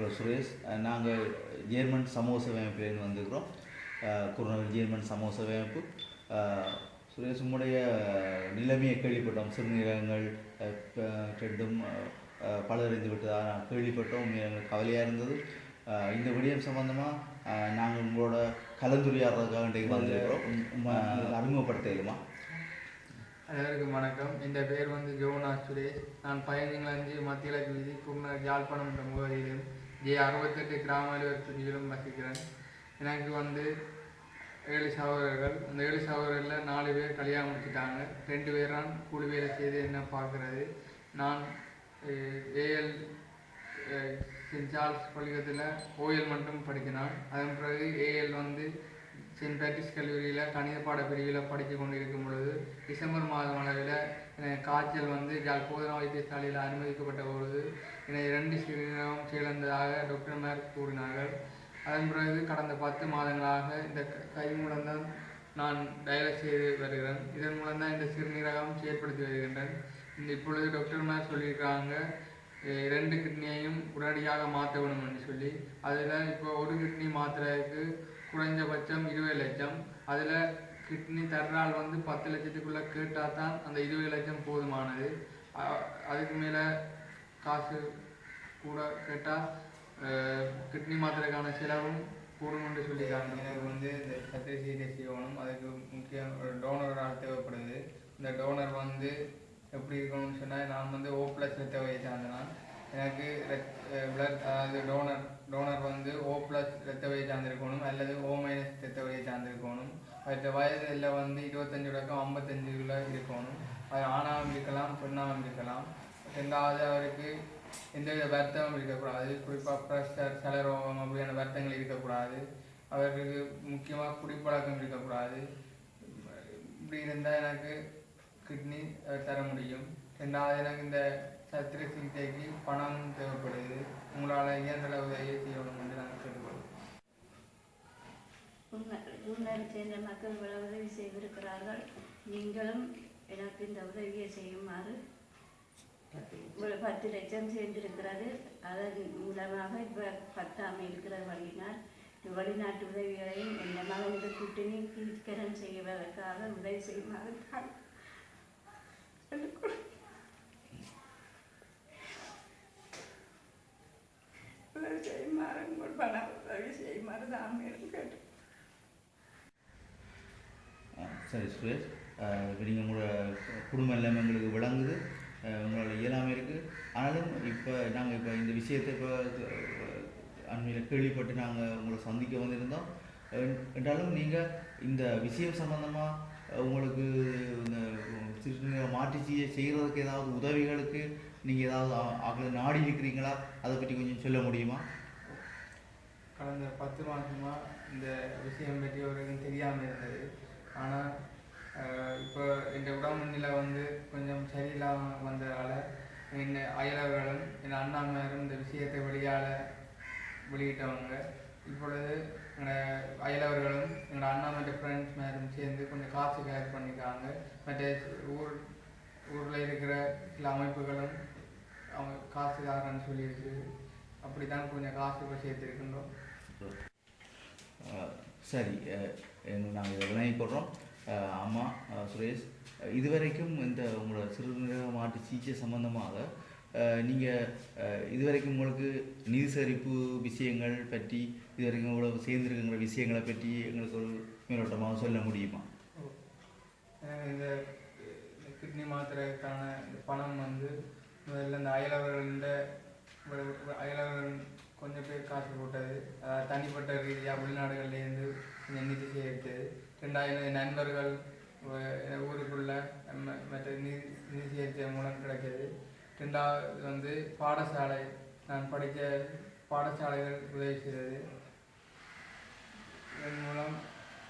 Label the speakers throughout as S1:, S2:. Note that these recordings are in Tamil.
S1: ஹலோ சுரேஷ். நாங்கள் ஜேர்மன் சமூக சேவை அமைப்பிலேருந்து வந்திருக்கிறோம். குருநகர் ஜேர்மன் சமூக சேவை அமைப்பு சுரேஷ் உம்முடைய நிலைமையை கேள்விப்பட்டோம். சிறுநீரகங்கள் ரெண்டும் அஹ், பலதறிந்து விட்டதாக நான் கேள்விப்பட்டோம். எங்களுக்கு கவலையாக இருந்தது. இந்த விடயம் சம்பந்தமாக நாங்கள் உங்களோட கலந்துரையாடுறதுக்காக இன்றைக்கு வந்திருக்கிறோம். அஹ், அறிமுகப்படுத்த இயலுமா
S2: அனைவருக்கும் வணக்கம். இந்த பேர் வந்து ஜோனா சுரேஷ். நான் பதினஞ்சு மத்திய கிழக்கு வீதி குருநகர் யாழ்ப்பாணம் என்ற முகவரியிலும் ஜே அறுபத்தெட்டு கிராம அலுவலர் வசிக்கிறேன் எனக்கு வந்து ஏழு சகோதரர்கள் அந்த ஏழு சகோதரர்களில் நாலு பேர் கல்யாணம் முடிச்சிட்டாங்க ரெண்டு பேர் தான் கூலி வேலை செய்து என்ன பார்க்குறது நான் ஏஎல் சென்ட் சார்ல்ஸ் பள்ளிக்கூடத்தில் ஓஎல் மட்டும் படிக்கினான் அதன் பிறகு ஏஎல் வந்து சென்ட் பேட்டிஸ் கல்லூரியில் கணித பாட பிரிவில் படித்து கொண்டிருக்கும் பொழுது டிசம்பர் மாதம் அளவில் காய்ச்சல் வந்து ஜால் போதனா வைத்தியசாலையில் அனுமதிக்கப்பட்ட பொழுது என இரண்டு சிறுநீரகம் சேர்ந்ததாக டாக்டர்மார் கூறினார்கள். அதன் பிறகு கடந்த பத்து மாதங்களாக இந்த கை மூலம்தான் நான் டயலஸ் செய்து வருகிறேன். இதன் மூலம் தான் இந்த சிறுநீரகம் செயற்படுத்தி வருகின்றேன். இந்த இப்பொழுது டாக்டர்மார் சொல்லியிருக்காங்க இரண்டு ரெண்டு கிட்னியையும் உடனடியாக மாற்ற வேணும் என்று சொல்லி அதில் இப்போ ஒரு கிட்னி மாற்றுறதுக்கு குறைஞ்சபட்சம் இருபது லட்சம். அதில் கிட்னி தர்றால் வந்து பத்து லட்சத்துக்குள்ளே கேட்டால் தான் அந்த இருபது லட்சம் போதுமானது. அதுக்கு மேலே காசு கூட கேட்டால் கிட்னி மாத்திரைக்கான செலவும் கூடும் என்று சொல்லியிருக்காங்க. எனக்கு வந்து இந்த சத்திர சிகிச்சை செய்யணும் அதுக்கு முக்கியம் ஒரு டோனர் ஆள் தேவைப்படுது. இந்த டோனர் வந்து எப்படி இருக்கணும்னு சொன்னால் நான் வந்து ஓ ப்ளஸ் ரத்த வகை எனக்கு பிளட் அதாவது டோனர் டோனர் வந்து ஓ ப்ளஸ் ரத்த வழியை சார்ந்திருக்கணும் அல்லது ஓ மைனஸ் ரத்த வழியை சார்ந்திருக்கணும். மற்ற வயதில் வந்து இருபத்தஞ்சு தொடக்கம் ஐம்பத்தஞ்சுக்குள்ளே இருக்கணும். அது ஆணாகவும் இருக்கலாம் பெண்ணாகவும் இருக்கலாம். ரெண்டாவது அவருக்கு எந்தவித வருத்தமும் இருக்கக்கூடாது. குறிப்பாக ப்ரெஷர் சலரோகம் அப்படியான வருத்தங்கள் இருக்கக்கூடாது. அவருக்கு முக்கியமாக குடிப்பழக்கம் இருக்கக்கூடாது. இப்படி இருந்தால் எனக்கு கிட்னி தர முடியும். ரெண்டாவது எனக்கு இந்த சத்திர சிகிச்சைக்கு பணம் தேவைப்படுது உங்களால் இயந்திர உதவியை செய்யணும் என்று நாங்கள் கேட்டுக்கொள்வோம்.
S3: முன்னர் சேர்ந்த மக்கள் பல உதவி செய்திருக்கிறார்கள். நீங்களும் எனக்கு இந்த உதவியை செய்யுமாறு பத்து லட்சம் சேர்ந்திருக்கிறது. அதன் மூலமாக இப்போ பத்தாமை இருக்கிற வழியினால் வெளிநாட்டு உதவிகளையும் எந்த மகனுக்கு கூட்டணி கீழ்கரம் செய்வதற்காக உதவி செய்யுமாறு நான் கேட்டுக்கொள்கிறேன். உதவி செய்யுமாறு உங்கள் பண உதவி செய்யுமாறு தான் கேட்டு
S1: சரி சுரேஷ். இப்போ நீங்கள் உங்களோட குடும்பம் எல்லாமே எங்களுக்கு விளங்குது. உங்களோட இயலாமை இருக்குது ஆனாலும் இப்போ நாங்கள் இப்போ இந்த விஷயத்தை இப்போ அண்மையில் கேள்விப்பட்டு நாங்கள் உங்களை சந்திக்க வந்திருந்தோம். என்றாலும் நீங்கள் இந்த விஷயம் சம்மந்தமாக உங்களுக்கு இந்த சிறுநீரக மாற்றி செய்ய செய்கிறதுக்கு ஏதாவது உதவிகளுக்கு நீங்கள் ஏதாவது அவங்களை நாடி இருக்கிறீங்களா? அதை பற்றி கொஞ்சம் சொல்ல முடியுமா?
S2: கடந்த பத்து மாதமாக இந்த விஷயம் பற்றி அவருக்கும் தெரியாமல் இருந்தது. ஆனால் இப்போ இந்த உடம்புநிலை வந்து கொஞ்சம் சரியில்லாமல் வந்ததால் என் அயலவர்களும் என் அண்ணாமாரும் இந்த விஷயத்தை வெளியால் வெளியிட்டவங்க இப்பொழுது எங்களோட அயலவர்களும் எங்களோட அண்ணா மற்ற ஃப்ரெண்ட்ஸ் மேரும் சேர்ந்து கொஞ்சம் காசு கேர் பண்ணியிருக்காங்க மற்ற ஊர் ஊரில் இருக்கிற சில அமைப்புகளும் அவங்க காசுக்காரன்னு சொல்லியிருக்கு அப்படி தான் கொஞ்சம் காசு இப்போ சேர்த்துருக்கின்றோம்.
S1: சரி நாங்கள் இதை விளங்கிக் அம்மா சுரேஷ் இதுவரைக்கும் இந்த உங்களோட சிறுநீரக மாட்டு சிகிச்சை சம்பந்தமாக நீங்கள் இதுவரைக்கும் உங்களுக்கு நிதி சரிப்பு விஷயங்கள் பற்றி இதுவரைக்கும் இவ்வளவு சேர்ந்துருக்கிற விஷயங்களை பற்றி எங்களுக்கு ஒரு மேலோட்டமாக சொல்ல முடியுமா?
S2: இந்த கிட்னி மாத்திரைக்கான இந்த பணம் வந்து முதல்ல இந்த அயலவர்கள அயலவர்கள் கொஞ்சம் பேர் காசு போட்டது தனிப்பட்ட ரீதியாக வெளிநாடுகள்லேருந்து கொஞ்சம் நிதி சேர்த்தது ரெண்டாயிரம் நண்பர்கள் என் ஊருக்குள்ள மற்ற நிதி நிதி சேர்க்கை மூலம் கிடைக்கிறது ரெண்டாவது வந்து பாடசாலை நான் படித்த பாடசாலைகள் உதவி செய்தது. இதன் மூலம்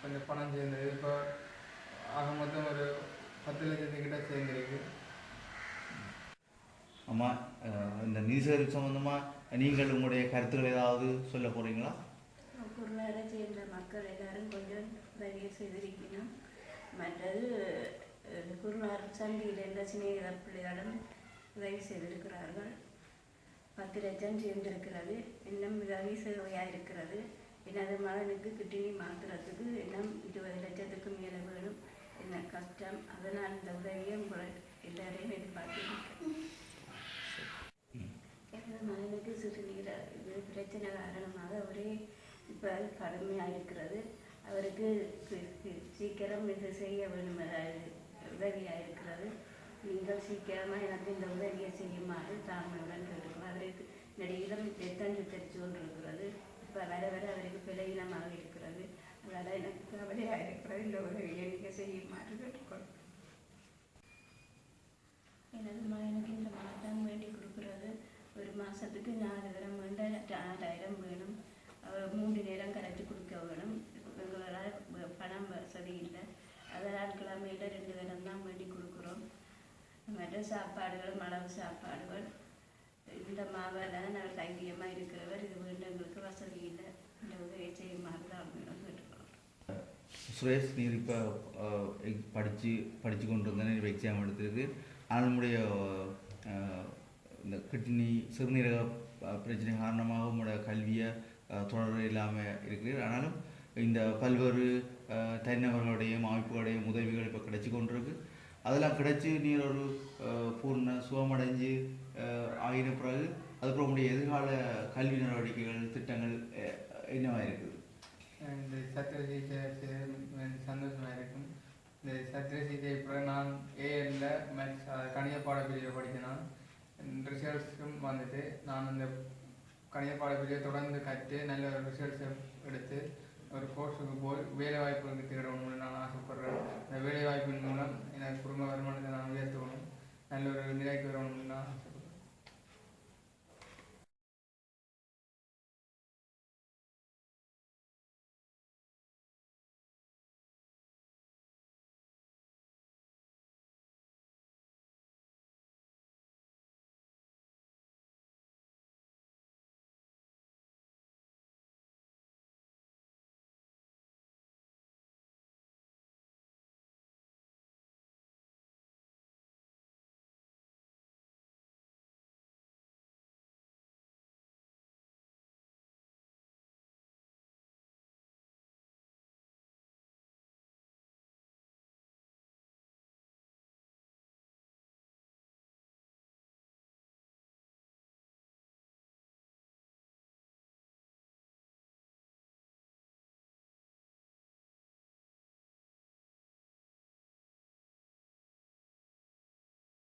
S2: கொஞ்சம் பணம் சேர்ந்தது. இப்போ
S1: சம்மந்தமாக இந்த நிதி சேகரிப்பு சம்பந்தமாக நீங்கள் உங்களுடைய கருத்துக்கள் ஏதாவது சொல்ல போகிறீங்களா
S3: பொருளாதார சேர்ந்த மக்கள் எல்லாரும் கொஞ்சம் உதவியை செய்திருக்கணும் மற்றது அஹ், குருநார் சந்தியில் எல்லா சிநேகித பிள்ளைகளும் உதவி செய்திருக்கிறார்கள் பத்து லட்சம் சேர்ந்திருக்கிறது இன்னும் உதவி சேவையாக இருக்கிறது. எனது மகனுக்கு கிட்னி மாற்றுறதுக்கு இன்னும் இருபது லட்சத்துக்கு மேலே வேணும். என்ன கஷ்டம். அதனால் இந்த உதவியை உங்களை எல்லாரையும் எதிர்பார்த்துருக்கேன் மனிதனுக்கு மகனுக்கு இது பிரச்சனை காரணமாக அவரே இப்போ கடுமையாக இருக்கிறது. அவருக்கு சீக்கிரம் இது செய்ய வேண்டும் உதவியாக இருக்கிறது. நீங்கள் சீக்கிரமாக எனக்கு இந்த உதவியை செய்யுமாறு தாழ்மையுடன் கேட்டுக்கணும் அவருக்கு நடிகிடம் ரத்தம் கொண்டு கொண்டிருக்கிறது. இப்போ வர வர அவருக்கு பிழையினமாக இருக்கிறது. அதனால் எனக்கு கவலையாக இருக்கிறது. இந்த உதவியை நீங்கள் செய்யுமாறு கேட்டுக்கொள்ளும் எனது மகனுக்கு இந்த மாதம் வேண்டி கொடுக்குறது ஒரு மாதத்துக்கு நாலு தரம் வேண்டாம் நாலாயிரம் வேணும் அவர் மூன்று நேரம் கரைச்சி கொடுக்க வேணும் எங்களால் வ- பணம் வசதி இல்லை அதனால் கிழமையில் ரெண்டு தரம் தான் வேண்டி கொடுக்குறோம் மற்ற சாப்பாடுகள் அளவு சாப்பாடுகள் இந்த மாவில் நான் தைரியமாக இருக்கிறவர் இது வேண்டும் எங்களுக்கு வசதி இல்லை இந்த உதவியை செய்யுமாறு தான் வேணும் கேட்டுக்கிறோம்
S1: சுரேஷ் நீர் இப்போ படித்து படித்து கொண்டு இருந்தேன் இப்போ எக்ஸாம் எடுத்திருக்கு ஆனால் நம்முடைய அஹ், இந்த கிட்னி சிறுநீரக பிரச்சனை காரணமாக உங்களோட கல்வியை தொடர இல்லாமல் இருக்கிறீர்கள். ஆனாலும் இந்த பல்வேறு அஹ், தனிநபர்களுடைய அமைப்புகளுடைய உதவிகள் இப்போ கிடைச்சி கொண்டிருக்கு. அதெல்லாம் கிடைச்சி நீர் ஒரு பூர்ண சுகமடைஞ்சு ஆகின பிறகு அதுக்கப்புறம் உங்களுடைய எதிர்கால கல்வி நடவடிக்கைகள் திட்டங்கள் என்னவாக இருக்குது?
S2: இந்த சத்திர சிகிச்சை சந்தோஷமாக இருக்கும். இந்த சத்திர சிகிச்சை இப்போ நான் ஏஎல்ல மேக்ஸ் கணித பாடப்பிரிவில் படித்தேன் ரிசல்ட்ஸும் வந்துட்டு நான் அந்த கணித பாடப்பிரிவை தொடர்ந்து கற்று நல்ல ஒரு ரிசல்ட்ஸை எடுத்து ஒரு கோர்ஸுக்கு போய் வேலை வாய்ப்புகளுக்கு தேடணும்னு நான் ஆசைப்படுறேன். அந்த வேலை வாய்ப்பின் மூலம் எனக்கு குடும்ப வருமானத்தை நான் உயர்த்துவேன்.